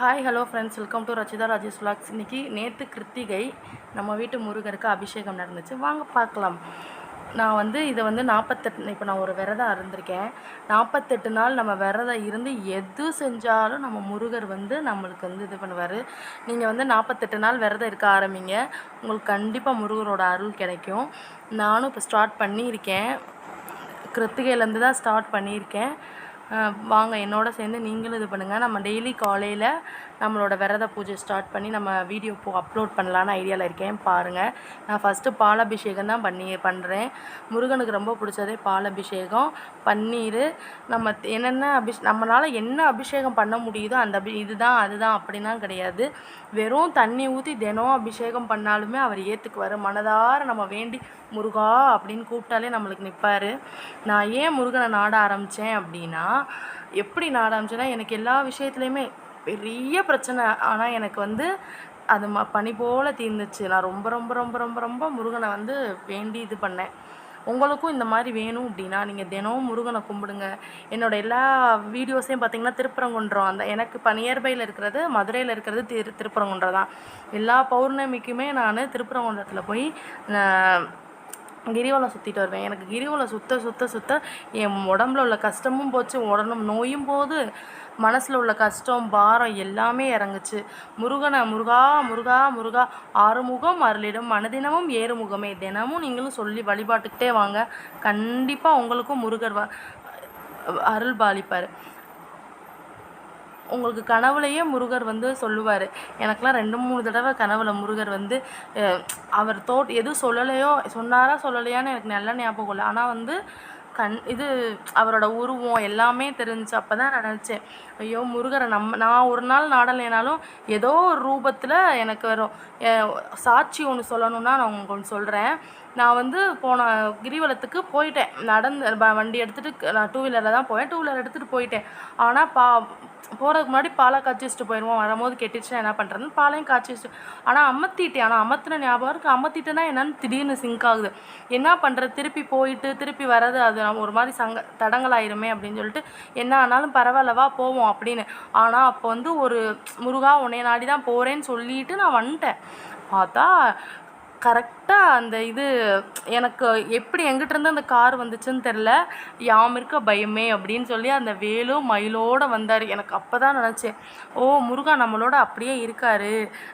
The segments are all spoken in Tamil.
Hi hello friends welcome to Rachitha Rajesh vlogs. இன்னைக்கு நேற்று கிருத்திகை நம்ம வீட்டு முருகருக்கு அபிஷேகம் நடந்துச்சு. வாங்க பார்க்கலாம். நான் வந்து இதை வந்து நாற்பத்தெட்டு இப்போ நான் ஒரு விரதம் இருந்திருக்கேன் நாற்பத்தெட்டு நாள் நம்ம விரதம் இருந்து எது செஞ்சாலும் நம்ம முருகர் வந்து நம்மளுக்கு வந்து இது பண்ணுவார். நீங்கள் வந்து நாற்பத்தெட்டு நாள் விரதம் இருக்க ஆரம்பிங்க. உங்களுக்கு கண்டிப்பாக முருகரோட அருள் கிடைக்கும். நானும் இப்போ ஸ்டார்ட் பண்ணியிருக்கேன். கிருத்திகையிலேருந்து தான் ஸ்டார்ட் பண்ணியிருக்கேன். வாங்க என்னோட சேர்ந்து நீங்களும் இது பண்ணுங்கள் நம்ம டெய்லி காலையில் நம்மளோட விரத பூஜை ஸ்டார்ட் பண்ணி நம்ம வீடியோ போ அப்லோட் பண்ணலான்னு ஐடியாவில் இருக்கேன். பாருங்கள் நான் ஃபஸ்ட்டு பாலாபிஷேகம் தான் பண்ணி பண்ணுறேன் முருகனுக்கு ரொம்ப பிடிச்சதே பாலாபிஷேகம். பன்னீர் நம்ம என்னென்ன அபிஷ் நம்மளால் என்ன அபிஷேகம் பண்ண முடியுதோ அந்த அபி இதுதான் அதுதான் அப்படிலாம் கிடையாது. வெறும் தண்ணி ஊற்றி தினம் அபிஷேகம் பண்ணாலுமே அவர் ஏற்றுக்குவார் மனதார நம்ம வேண்டி முருகா அப்படின்னு கூப்பிட்டாலே நம்மளுக்கு நிற்பார் நான் ஏன் முருகனை நாட ஆரம்பித்தேன் அப்படின்னா எப்படி நான் ஆரம்பிச்சேன்னா எனக்கு எல்லா விஷயத்துலையுமே பெரிய பிரச்சனை. ஆனால் எனக்கு வந்து அது ம பனி போல் தீர்ந்துச்சு. நான் ரொம்ப ரொம்ப ரொம்ப ரொம்ப ரொம்ப முருகனை வந்து வேண்டி இது பண்ணேன். உங்களுக்கும் இந்த மாதிரி வேணும் அப்படின்னா நீங்கள் தினமும் முருகனை கும்பிடுங்க. என்னோட எல்லா வீடியோஸையும் பார்த்தீங்கன்னா திருப்பரங்குன்றம். அந்த எனக்கு இப்போ நியர்பையில் இருக்கிறது மதுரையில் இருக்கிறது திரு திருப்பரங்குன்றம் தான். எல்லா பௌர்ணமிக்குமே நான் திருப்பரங்குன்றத்தில் போய் கிரிவலம் சுற்றிட்டு வருவேன். எனக்கு கிரிவலம் சுத்த சுத்த சுத்த என் உடம்புல உள்ள கஷ்டமும் போச்சு. உடம்பு நோயும் போது மனசில் உள்ள கஷ்டம் பாரம் எல்லாமே இறங்குச்சு. முருகனை முருகா முருகா முருகா ஆறுமுகம் அருளிடம் மனதினமும் ஏறுமுகமே. தினமும் நீங்களும் சொல்லி வழிபாட்டுக்கிட்டே வாங்க. கண்டிப்பாக உங்களுக்கும் முருகர் வ அருள் பாலிப்பார். உங்களுக்கு கனவுலையே முருகர் வந்து சொல்லுவார். எனக்கெலாம் ரெண்டு மூணு தடவை கனவுல முருகர் வந்து அவர் தோட் எது சொல்லலையோ சொன்னாரா சொல்லலையான்னு எனக்கு நல்ல ஞாபகம் இல்லை. ஆனால் வந்து கண் இது அவரோட உருவம் எல்லாமே தெரிஞ்சு அப்போ தான் நினச்சேன் ஐயோ முருகரை நம்ம நான் ஒரு நாள் நாடலைனாலும் ஏதோ ஒரு ரூபத்தில் எனக்கு வரும். சாட்சி ஒன்று சொல்லணும்னா நான் உங்களுக்கு ஒன்று சொல்கிறேன் நான் வந்து போன கிரிவலத்துக்கு போயிட்டேன். நடந்து வண்டி எடுத்துகிட்டு நான் டூ வீலரில் தான் போவேன். டூ வீலர் எடுத்துகிட்டு போயிட்டேன். ஆனால் பா போகிறதுக்கு முன்னாடி பாலை காய்ச்சி வச்சுட்டு போயிடுவோம். வரும்போது கெட்டுச்சுன்னா என்ன பண்ணுறதுன்னு பாலையும் காய்ச்சி வச்சுட்டு ஆனால் அமர்த்திட்டேன். ஆனால் அமர்த்தின ஞாபகம் இருக்குது அமர்த்திட்டேன்னா என்னன்னு திடீர்னு சிங்க் ஆகுது. என்ன பண்ணுறது திருப்பி போயிட்டு திருப்பி வர்றது அது நம்ம ஒரு மாதிரி சங்க தடங்கலாயிருமே அப்படின்னு சொல்லிட்டு என்ன ஆனாலும் பரவாயில்லவா போவோம் அப்படின்னு. ஆனால் அப்போ வந்து ஒரு முருகா உன்னைய நாடி தான் போகிறேன்னு சொல்லிட்டு நான் வந்துட்டேன். பார்த்தா கரெக்டாக அந்த இது எனக்கு எப்படி எங்கிட்டேருந்து அந்த கார் வந்துச்சுன்னு தெரில யாம் இருக்க பயமே அப்படின்னு சொல்லி அந்த வேலும் மயிலோடு வந்தார். எனக்கு அப்போ தான் நினச்சேன் ஓ முருகா நம்மளோட அப்படியே இருக்காரு.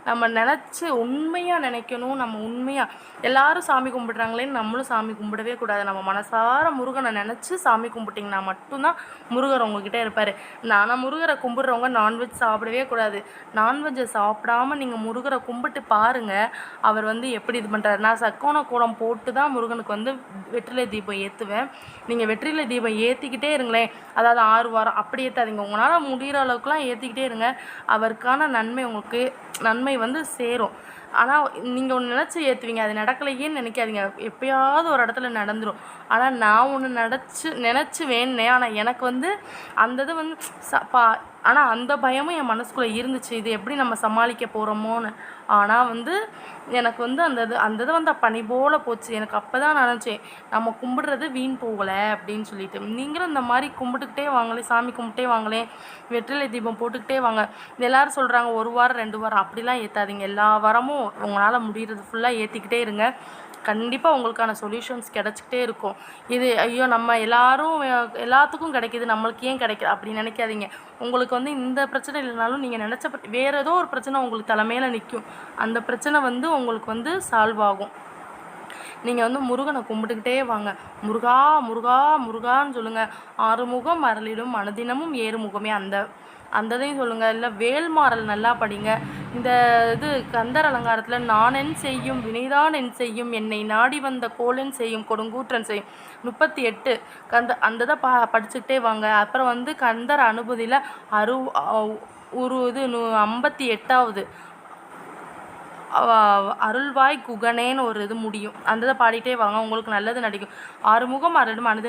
நம்ம நினச்சி உண்மையாக நினைக்கணும் நம்ம உண்மையாக எல்லாரும் சாமி கும்பிடுறாங்களேன்னு நம்மளும் சாமி கும்பிடவே கூடாது. நம்ம மனசார முருகனை நினச்சி சாமி கும்பிட்டிங்கன்னா மட்டும்தான் முருகர் உங்ககிட்ட இருப்பார். நான் முருகரை கும்பிட்றவங்க நான்வெஜ் சாப்பிடவே கூடாது. நான்வெஜ்ஜை சாப்பிடாம நீங்கள் முருகரை கும்பிட்டு பாருங்கள் அவர் வந்து எப்படி இது பண்ணுறாரு நான் சக்கோண கோலம் போட்டு தான் முருகனுக்கு வந்து வெற்றிலை தீபம் ஏற்றுவேன் நீங்கள் வெற்றிலை தீபம் ஏற்றிக்கிட்டே இருங்களேன். அதாவது ஆறு வாரம் அப்படி ஏற்றாதீங்க உங்களால் முடிகிற அளவுக்குலாம் ஏற்றிக்கிட்டே இருங்க. அவருக்கான நன்மை உங்களுக்கு நன்மை வந்து சேரும். ஆனால் நீங்கள் ஒன்று நினச்சி ஏற்றுவீங்க அது நடக்கலையேன்னு நினைக்காதீங்க. எப்பயாவது ஒரு இடத்துல நடந்துடும் ஆனால் நான் ஒன்று நினச்சி நினச்சி வேணேன் ஆனால் எனக்கு வந்து அந்த இது வந்து ச பா ஆனால் அந்த பயமும் என் மனசுக்குள்ளே இருந்துச்சு. இது எப்படி நம்ம சமாளிக்க போகிறோமோன்னு ஆனால் வந்து எனக்கு வந்து அந்த இது அந்த இது வந்து பனி போல் போச்சு. எனக்கு அப்போ தான் நினச்சேன் நம்ம கும்பிடுறது வீண் போகலை அப்படின்னு சொல்லிட்டு. நீங்களும் இந்த மாதிரி கும்பிட்டுக்கிட்டே வாங்களே சாமி கும்பிட்டே வாங்களேன். வெற்றிலை தீபம் போட்டுக்கிட்டே வாங்க. எல்லாரும் சொல்கிறாங்க ஒரு வாரம் ரெண்டு வாரம். அப்படிலாம் ஏற்றாதீங்க எல்லா வாரமும் உங்களால் முடிகிறது ஃபுல்லாக ஏற்றிக்கிட்டே இருங்க. கண்டிப்பாக உங்களுக்கான சொல்யூஷன்ஸ் கிடச்சிக்கிட்டே இருக்கும். இது ஐயோ நம்ம எல்லாரும் எல்லாத்துக்கும் கிடைக்கிது நம்மளுக்கு ஏன் கிடைக்கிது அப்படின்னு நினைக்காதீங்க. உங்களுக்கு வந்து இந்த பிரச்சனை இல்லைனாலும் நீங்கள் நினச்ச வேறு ஏதோ ஒரு பிரச்சனை உங்களுக்கு தலைமையில் நிற்கும் அந்த பிரச்சனை வந்து உங்களுக்கு வந்து சால்வ் ஆகும். நீங்கள் வந்து முருகனை கும்பிட்டுக்கிட்டே வாங்க. முருகா முருகா முருகான்னு சொல்லுங்கள் ஆறுமுகம் அருளிடும் மனதினமும் ஏறுமுகமே அந்த அந்த இதையும் சொல்லுங்கள் இல்லை வேல்மாறல் நல்லா படிங்க. இந்த இது கந்தர் அலங்காரத்தில் நானென் செய்யும் வினைதான் என் செய்யும் என்னை நாடி வந்த கோலன் செய்யும் கொடுங்கூற்றன் செய்யும். முப்பத்தி எட்டு கந்த அந்த இதை பா படிச்சுக்கிட்டே வாங்க. அப்புறம் வந்து கந்தர் அனுபூதியில் அரு ஒரு இது நூ ஐம்பத்தி எட்டாவது அருள்வாய் குகனேன்னு ஒரு இது முடியும். அந்த இதை பாடிட்டே வாங்க. உங்களுக்கு நல்லது நடிக்கும். ஆறுமுகம் அருளும் அனுது